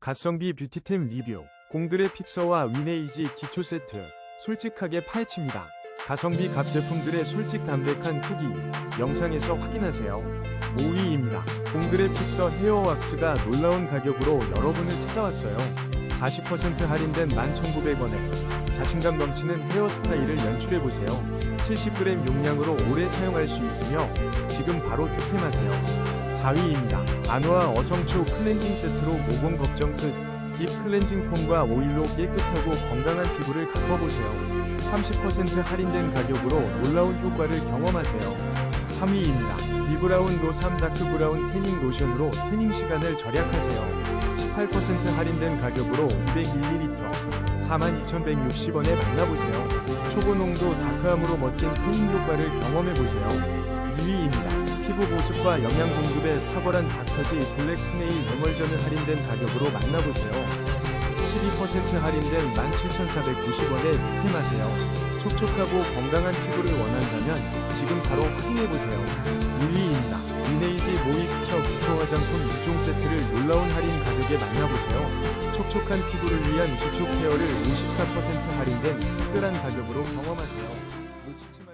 가성비 뷰티템 리뷰 공들의 픽서와 위네이지 기초 세트 솔직하게 파헤칩니다. 가성비 갑 제품들의 솔직 담백한 후기 영상에서 확인하세요. 5위입니다. 공들의 픽서 헤어 왁스가 놀라운 가격으로 여러분을 찾아왔어요. 40% 할인된 11,900원에 자신감 넘치는 헤어스타일을 연출해보세요. 70g 용량으로 오래 사용할 수 있으며 지금 바로 득템하세요. 4위입니다. 안화 어성초 클렌징 세트로 모공 걱정 끝. 딥 클렌징 폼과 오일로 깨끗하고 건강한 피부를 가꿔보세요. 30% 할인된 가격으로 놀라운 효과를 경험하세요. 3위입니다. 비브라운 노3 다크 브라운 태닝 로션으로 태닝 시간을 절약하세요. 18% 할인된 가격으로 200ml 42,160원에 만나보세요. 초고 농도 다크함으로 멋진 태닝 효과를 경험해보세요. 2위입니다. 피부 보습과 영양 공급에 탁월한 닥터지 블랙 스네일 에멀전을 할인된 가격으로 만나보세요. 12% 할인된 17,490원에 득템하세요. 촉촉하고 건강한 피부를 원한다면 지금 바로 확인해보세요. 2위입니다. 리네이지 모이스처 기초 화장품 6종 세트를 놀라운 할인 가격에 만나보세요. 촉촉한 피부를 위한 기초 케어를 54% 할인된 특별한 가격으로 경험하세요.